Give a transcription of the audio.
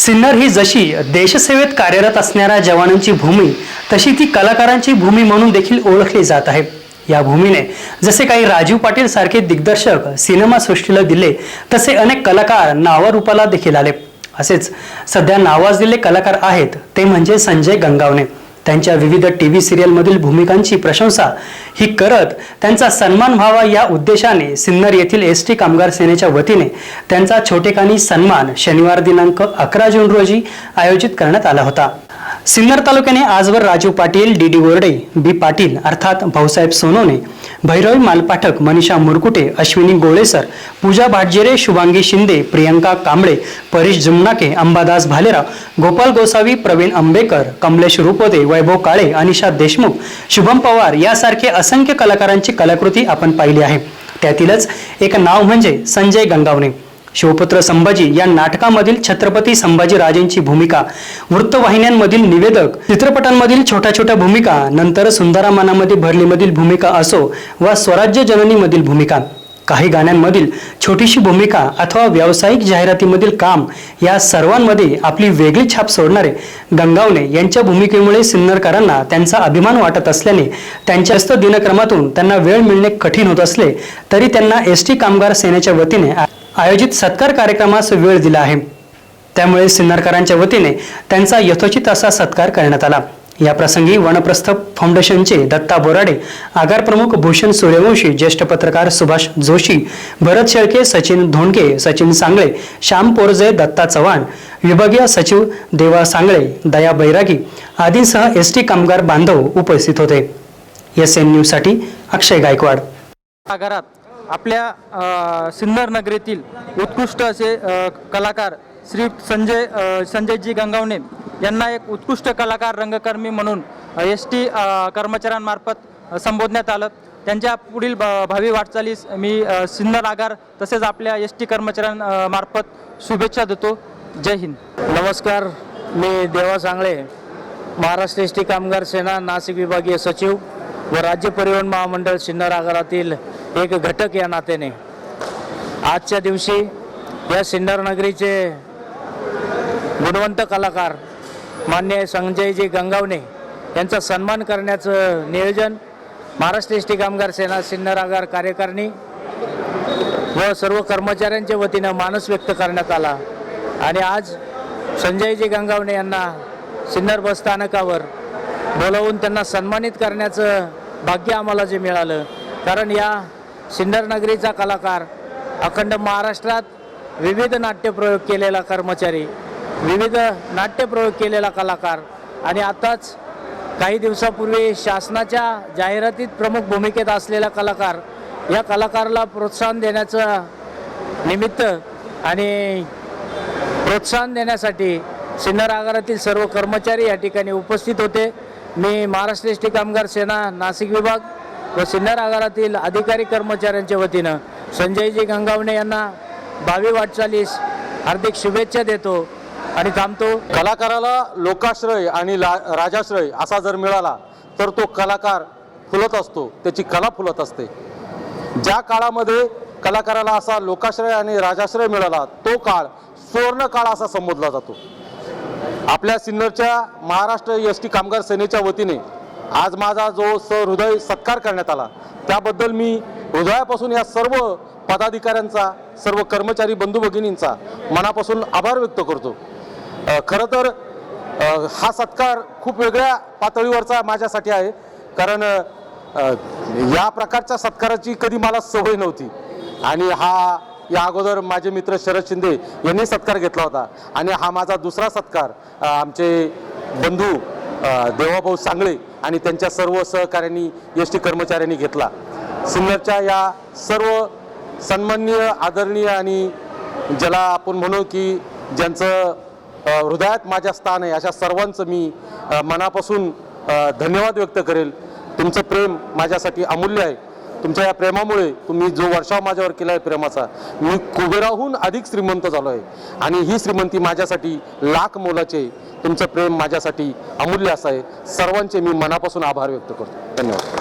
सिन्नर ही जशी देशसेवेत कार्यरत असणाऱ्या जवानांची भूमी तशी ती कलाकारांची भूमी म्हणून देखील ओळखली जात आहे. या भूमीने जसे काही राजीव पाटील सारखे दिग्दर्शक सिनेमासृष्टीला दिले तसे अनेक कलाकार नावारूपाला देखील आले. असेच सध्या नावाजलेले कलाकार आहेत ते म्हणजे संजय गंगावणे. त्यांच्या विविध टी व्ही सिरियलमधील भूमिकांची प्रशंसा ही करत त्यांचा सन्मान व्हावा या उद्देशाने सिन्नर येथील एस टी कामगार सेनेच्या वतीने त्यांचा छोटेखानी सन्मान शनिवार दिनांक अकरा जून रोजी आयोजित करण्यात आला होता. सिन्नर तालुक्याने आजवर Raju Patil D D Gorde B Patil अर्थात भाऊसाहेब सोनवणे भैरवी मालपाठक मनीषा मुरकुटे अश्विनी गोळेसर पूजा भाटजेरे शुभांगी शिंदे प्रियंका कांबळे परेश जुमनाके अंबादास भालेराव गोपाल गोसावी प्रवीण आंबेकर कमलेश रुपोदे वैभव काळे अनिशा देशमुख शुभम पवार यासारखे असंख्य कलाकारांची कलाकृती आपण पाहिली आहे. त्यातीलच एक नाव म्हणजे संजय गंगावणे. शिवपुत्र संभाजी या नाटकामधील छत्रपती संभाजी राजेंची भूमिका वृत्तवाहिन्यांमधील निवेदक चित्रपटांमधील छोट्या छोट्या भूमिका नंतर सुंदरामानामध्ये भरलीमधील भूमिका असो वा स्वराज्य जननीमधील भूमिका काही गाण्यांमधील छोटीशी भूमिका अथवा व्यावसायिक जाहिरातीमधील काम या सर्वांमध्ये आपली वेगळी छाप सोडणारे गंगावणे यांच्या भूमिकेमुळे सिन्नरकरांना त्यांचा अभिमान वाटत असल्याने त्यांच्या दिनक्रमातून त्यांना वेळ मिळणे कठीण होत असले तरी त्यांना एस टी कामगार सेनेच्या वतीने आयोजित सत्कार कार्यक्रमास वेळ दिला आहे. त्यामुळे सिन्नरकरांच्या वतीने त्यांचा यथोचित असा सत्कार करण्यात आला. या प्रसंगी वनप्रस्थ फाउंडेशनचे दत्ता बोराडे आगार प्रमुख भूषण सूर्यवंशी ज्येष्ठ पत्रकार सुभाष जोशी भरत शेळके सचिन धोंडके सचिन सांगळे श्याम पोरजे दत्ता चव्हाण विभागीय सचिव देवा सांगळे दया बैरागी आदींसह एस टी कामगार बांधव उपस्थित होते. एस एन न्यूजसाठी अक्षय गायकवाड. आगारात आपल्या सिन्नर नगरीतील उत्कृष्ट असे कलाकार श्री संजय संजयजी गंगावणे यांना एक उत्कृष्ट कलाकार रंगकर्मी म्हणून एस टी कर्मचाऱ्यांमार्फत संबोधण्यात आलं. त्यांच्या पुढील भ- भावी वाटचालीस मी सिन्नर आगार तसेच आपल्या एस टी कर्मचाऱ्यांमार्फत शुभेच्छा देतो. जय हिंद. नमस्कार. मी देवा सांगळे महाराष्ट्र एस टी कामगार सेना नाशिक विभागीय सचिव व राज्य परिवहन महामंडळ सिन्नर आगारातील एक घटक या नात्याने. आजच्या दिवशी या सिन्नर नगरीचे गुणवंत कलाकार मान्य संजयजी गंगावणे यांचा सन्मान करण्याचं नियोजन महाराष्ट्र एस टी कामगार सेना सिन्नर आगार कार्यकारिणी व सर्व कर्मचाऱ्यांच्या वतीनं मानस व्यक्त करण्यात आला. आणि आज संजयजी गंगावणे यांना सिन्नर बस स्थानकावर बोलावून त्यांना सन्मानित करण्याचं भाग्य आम्हाला जे मिळालं. कारण या सिन्नर कलाकार अखंड महाराष्ट्रात विविध नाट्यप्रयोग केलेला कर्मचारी विविध नाट्यप्रयोग केलेला कलाकार आणि आताच काही दिवसापूर्वी शासनाच्या जाहिरातीत प्रमुख भूमिकेत असलेला कलाकार या कलाकाराला प्रोत्साहन देण्याचं निमित्त आणि प्रोत्साहन देण्यासाठी सिन्नर आगारातील सर्व कर्मचारी या ठिकाणी उपस्थित होते. मी महाराष्ट्र एस टी कामगार सेना नाशिक विभाग व सिन्नर आगारातील अधिकारी कर्मचाऱ्यांच्या वतीनं संजयजी गंगावणे यांना भावी वाटचालीस हार्दिक शुभेच्छा देतो आणि थांबतो. कलाकाराला लोकाश्रय आणि ला राजाश्रय असा जर मिळाला तर तो कलाकार फुलत असतो त्याची कला फुलत असते. ज्या काळामध्ये कलाकाराला असा लोकाश्रय आणि राजाश्रय मिळाला तो काळ सुवर्ण काळ असा संबोधला जातो. आपल्या सिन्नरच्या महाराष्ट्र एस टी कामगार सेनेच्या वतीने आज माझा जो सहृदय सत्कार करण्यात आला त्याबद्दल मी हृदयापासून या सर्व पदाधिकाऱ्यांचा सर्व कर्मचारी बंधू भगिनींचा मनापासून आभार व्यक्त करतो. खरं तर हा सत्कार खूप वेगळ्या पातळीवरचा माझ्यासाठी आहे. कारण या प्रकारच्या सत्काराची कधी मला सवय नव्हती. आणि हा या अगोदर माझे मित्र शरद शिंदे यांनी सत्कार घेतला होता. आणि हा माझा दुसरा सत्कार आमचे बंधू देवाभाऊ सांगळे आणि त्यांच्या सर्व सहकाऱ्यांनी एस टी कर्मचाऱ्यांनी घेतला. सिन्नरच्या या सर्व सन्माननीय आदरणीय आणि ज्याला आपण म्हणू की ज्यांचं हृदयात माझ्या स्थान आहे अशा सर्वांचं मी मनापासून धन्यवाद व्यक्त करेल. तुमचं प्रेम माझ्यासाठी अमूल्य आहे. तुमच्या या प्रेमामुळे तुम्ही जो वर्षाव माझ्यावर केला आहे प्रेमाचा मी कुबेराहून अधिक श्रीमंत झालो आहे आणि ही श्रीमंती माझ्यासाठी लाख मोलाचे तुमचं प्रेम माझ्यासाठी अमूल्य असं आहे सर्वांचे मी मनापासून आभार व्यक्त करतो. धन्यवाद.